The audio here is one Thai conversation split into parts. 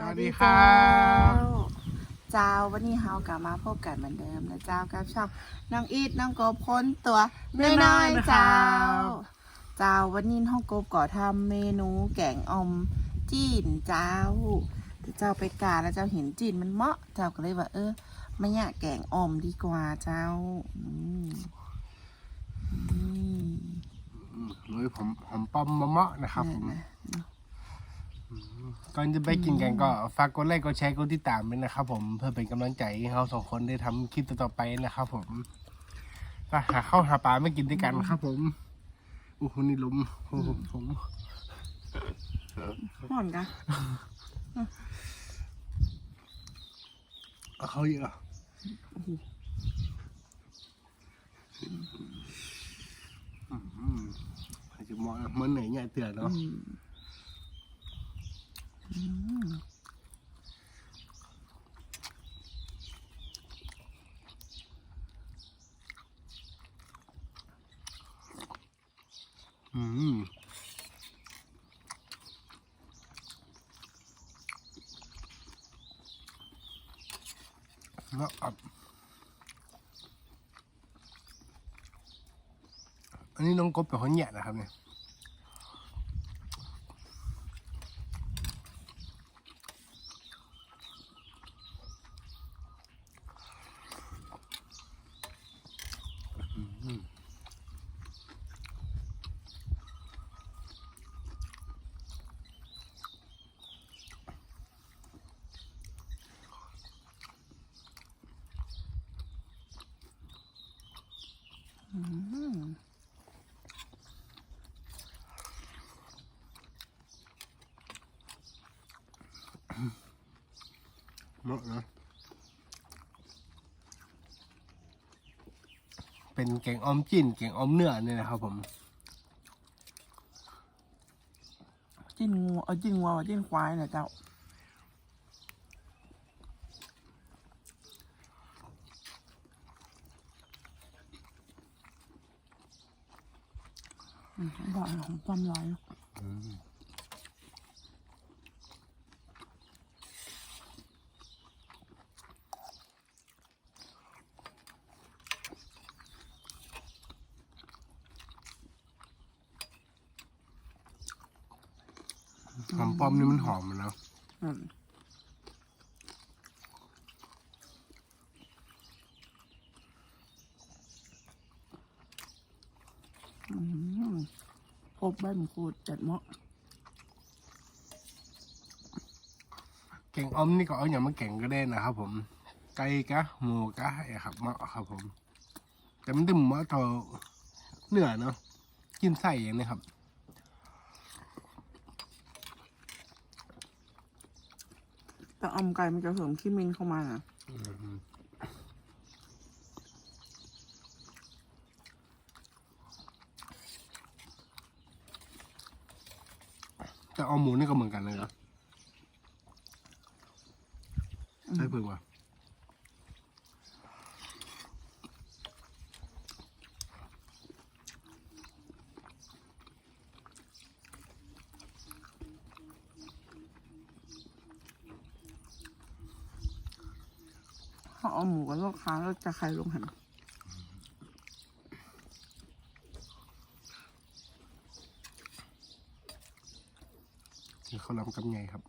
สวัสดีครัเจ้าเจ้าวันนี้เฮากลับมาพบกันเหมือนเดิมนะเจ้ากับช่องน้องอีทน้องกบพ้นตัวน้อยๆเจ้า เจ้าวันนี้น้องกบก่อทำเมนูแกงอมจีนเจ้าแต่เจ้าไปกาแล้วเจ้าเห็นจีนมันเหมาะเจ้าก็เลยว่า เออไม่อยากแกงอมดีกว่าเจ้าอืมนี่โดยผมผมป้อมมะเมาะนะครับผมนะ ก่อนจะไปกินกันก็ฝากกดไลค์กดแชร์กดติดตามด้วยนะครับผมเพื่อเป็นกำลังใจให้เราสองคนได้ทำคลิปต่อๆไปนะครับผมก็หาข้าวหาปลาไม่กินด้วยกันครับ ผมโอ้โหนี่ลมโอ้โหผมห่อนกะเอาเขาเยอะอืมอาจจะมองเหมือนไหนเนี่ยเตือนเนาะ อืม อืมอืมแล้วอับอันนี้น้องกบเป็นคนแย่นะครับเนี่ย มเนาะนะเป็นแกงออมจิ้นแกงออมเนื้อเนี่ยนะครับผม จิ้นงูเอาจิ้นงัวกับจิ้นควายนะเจ้า อืมบ่อยของความร้อยหอมป้อมนี่มันหอมมันเนาะอืม อืมพบใบมะกรูดจัดเหมาะแกงออมนี่ก็เอาอย่างมาแกงก็ได้นะครับผมไก่กะหมูกะไอ้ครับมาครับผม แต่มันตึมมาต่อเนื้อเนาะกินไส้อย่างนี้ครับแต่อมไก่มันจะเสริมขี้มินเข้ามานะ แต่เอาหมูนี่ก็เหมือนกันเลยนะใช่เพิ่งว่ะเขาเอาหมูกับลูกค้าแล้วจะใครลงหัน นี่เขา ลำกับไงครับ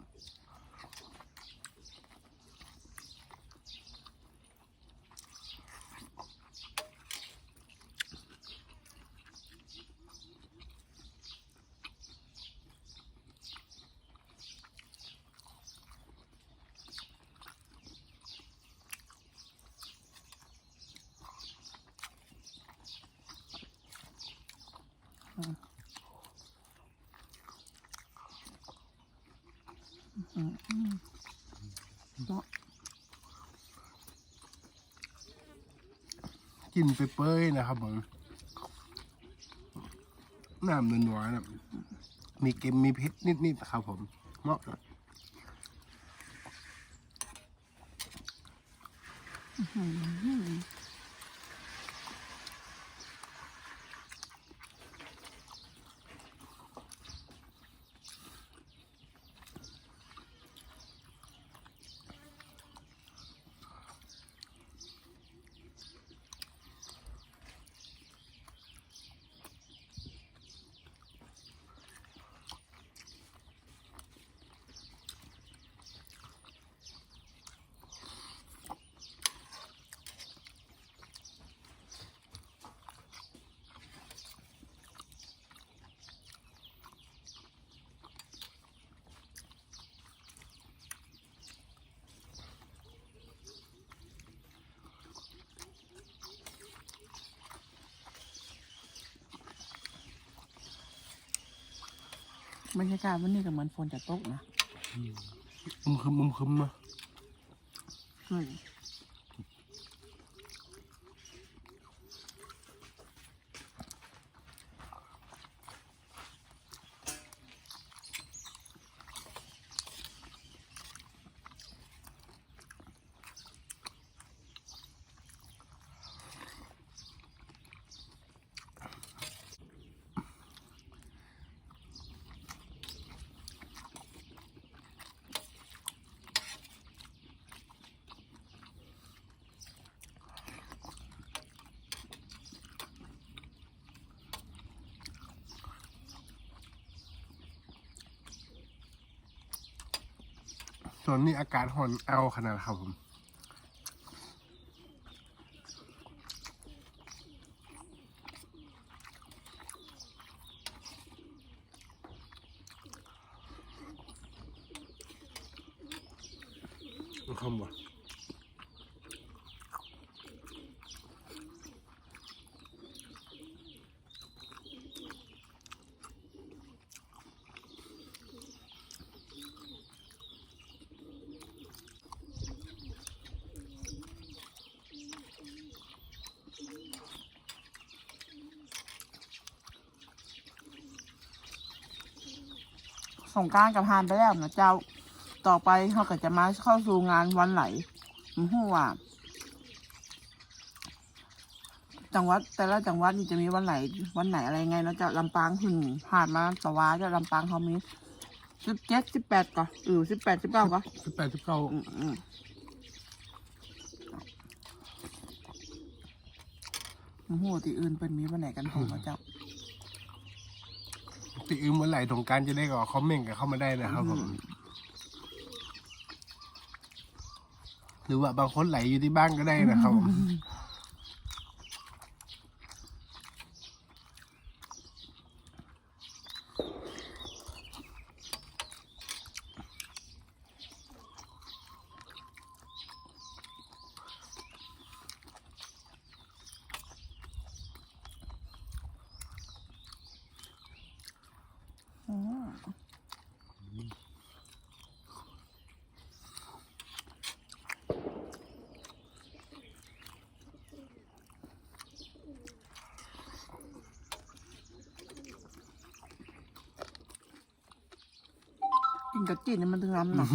เนาะ กินไปเปื่อยๆนะครับผมน้ำนัวๆนะมีเค็มมีเผ็ดนิดๆครับผมเหมาะนะอ บรรยากาศวันนี้ก็เหมือนฝนจะตกนะมุมคึมมุมคึมเนาะอืม ส่วนนี้อากาศห่อนเอาขนาดครับผมคำว่า สงกรารกับพานไปแล้วนะเจ้า ต่อไปเขาก็จะมาเข้าสู่งานวันไหลอืมว่าจังหวัดแต่ละจังหวัดนี่จะมีวันไหลวันไหนอะไรไงเนาะเจ้าลำปางถึงผ่านมาตะวาเจ้าลำปางเขามีสิบเจ็ดสิบแปดก่อนอือสิบแปดสิบเก้าก่อนสิบแปดสิบเก้าอืมอืมโอ้โหที่อื่นเป็นมีวันไหนกันของเจ้า ปีอื่นเมื่อไหร่สงกรารจะได้ก็คอมเมนต์กันเข้ามาได้นะครับผมหรือว่าบางคนไหลอยู่ที่บ้านก็ได้นะครับผม อืม กินกับจีนนี่มันถึงน้ำเนาะ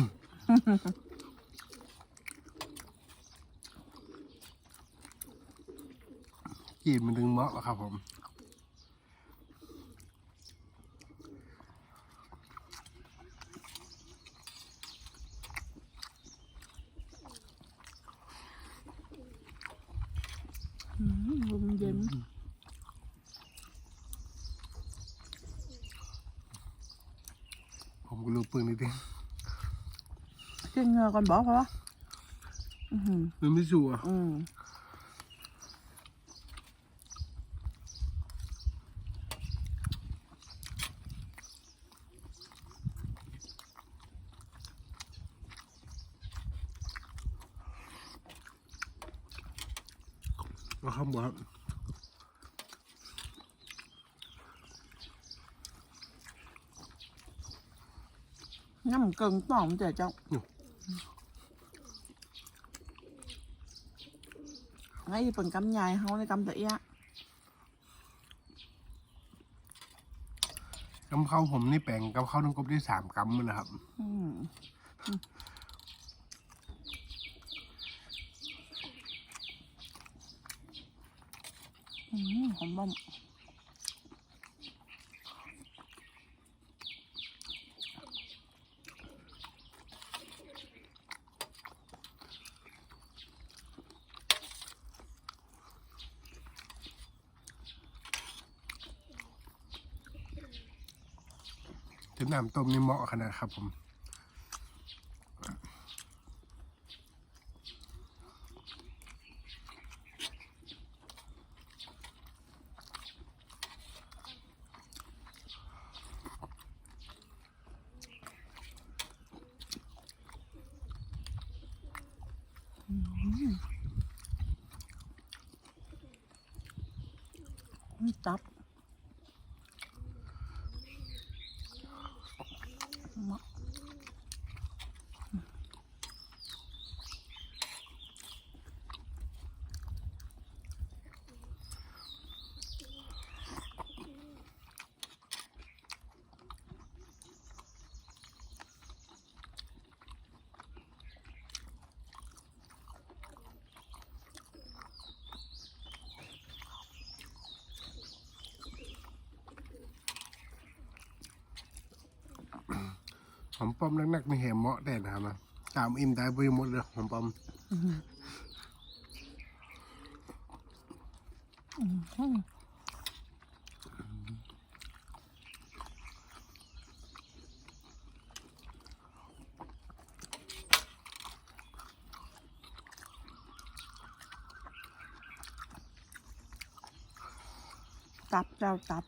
จีนมันถึงเหมาะอะครับผม อืมลมเย็น ผมก็รู้ปืนนิดนึงเชื่อเหงือก่อนบอกเพราะว่าอือหือมันไม่ชัวร์อืมว่าครับบอกครับ น้ำเกิงต่อมเจ้าเจ้าไอ้ผลกำยายเขาในกำตะเอียะกำเข้าผมนี่แปลงกำเข้าต้องกบได้สามกำมันนะครับอืมอืมหอมบ่ม จะน้ำต้มนี่เหมาะขนาดครับผมนี่ตับ อมป้อมนักๆไม่เห็นเหมาะแต่นะครับอะตามอิ่มตายไปหมดเลยหอมป้อมตับเจ้าตับ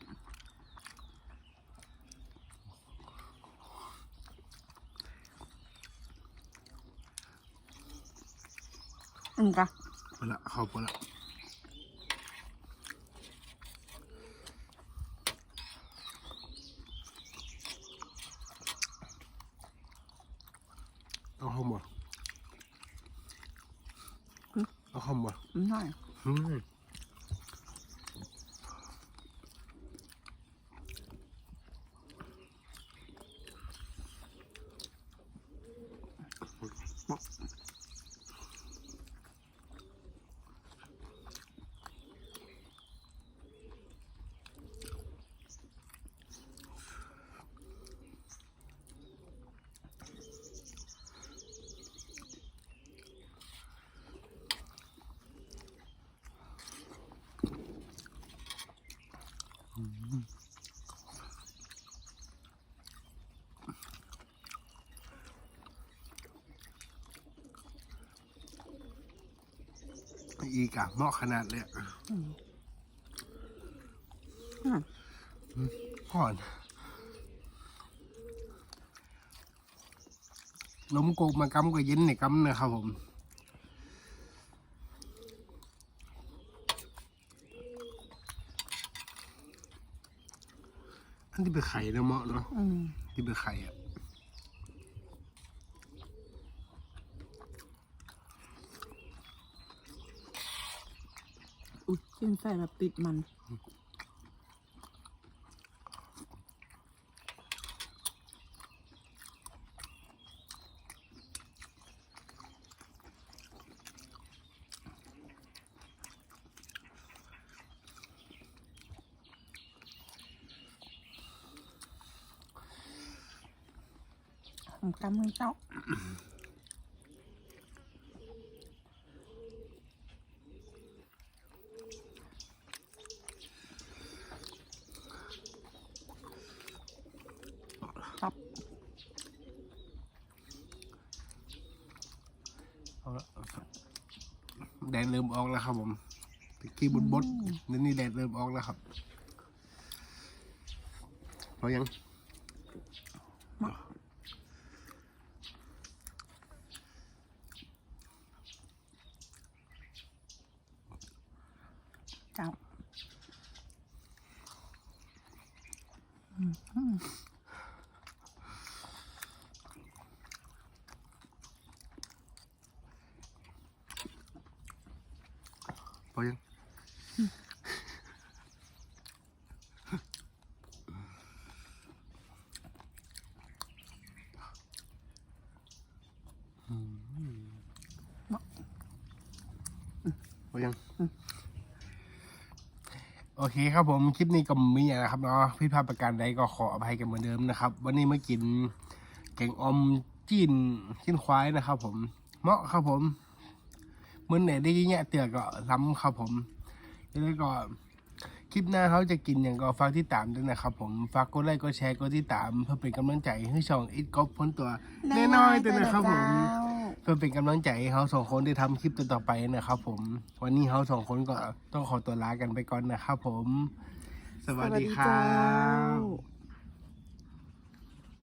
อืมกะไปละเข้าไปละเอาเข้ามาเอาเข้ามาอืมหน่อยอืม อีกอะเหมาะขนาดเลยอะห่อนลมกกมากำก็เย็นในกำนะครับผมอันที่เป็นไข่นะเหมาะเนาะอืมที่เป็นไข่อะ อุ้ยขึ้นใส่แบบติดมันผมกำลังเจ้า เอาละแดดเริ่มออกแล้วครับผมตะกี้บดบดๆนี่นี่แดดเริ่มออกแล้วครับพอยัง เจ้า พอยังพอยัง โอเคครับผมคลิปนี้ก็มีอย่างนะครับเนาะพี่พลาดประการใดก็ขออภัยกันเหมือนเดิมนะครับ วันนี้มากินแกงอมจีนชิ้นควายนะครับผมเหมาะครับผม มื้อไหนได้ยิ่งแยะเตือก็ล้ำครับผมแล้วก็คลิปหน้าเขาจะกินอย่างก็ฝากที่ตามด้วยนะครับผมฝากกดไลค์กดแชร์กดที่ตาม เพื่อเป็นกำลังใจให้ช่องอิทก๊อฟพ้นตัวน้อยๆด้วยนะครับผมเพื่อเป็นกำลังใจให้เขาสองคนได้ทำคลิปต่อๆไปนะครับผม วันนี้เขาสองคนก็ต้องขอตัวลากันไปก่อนนะครับผม สวัสดีครัสวัสดีเจ้บา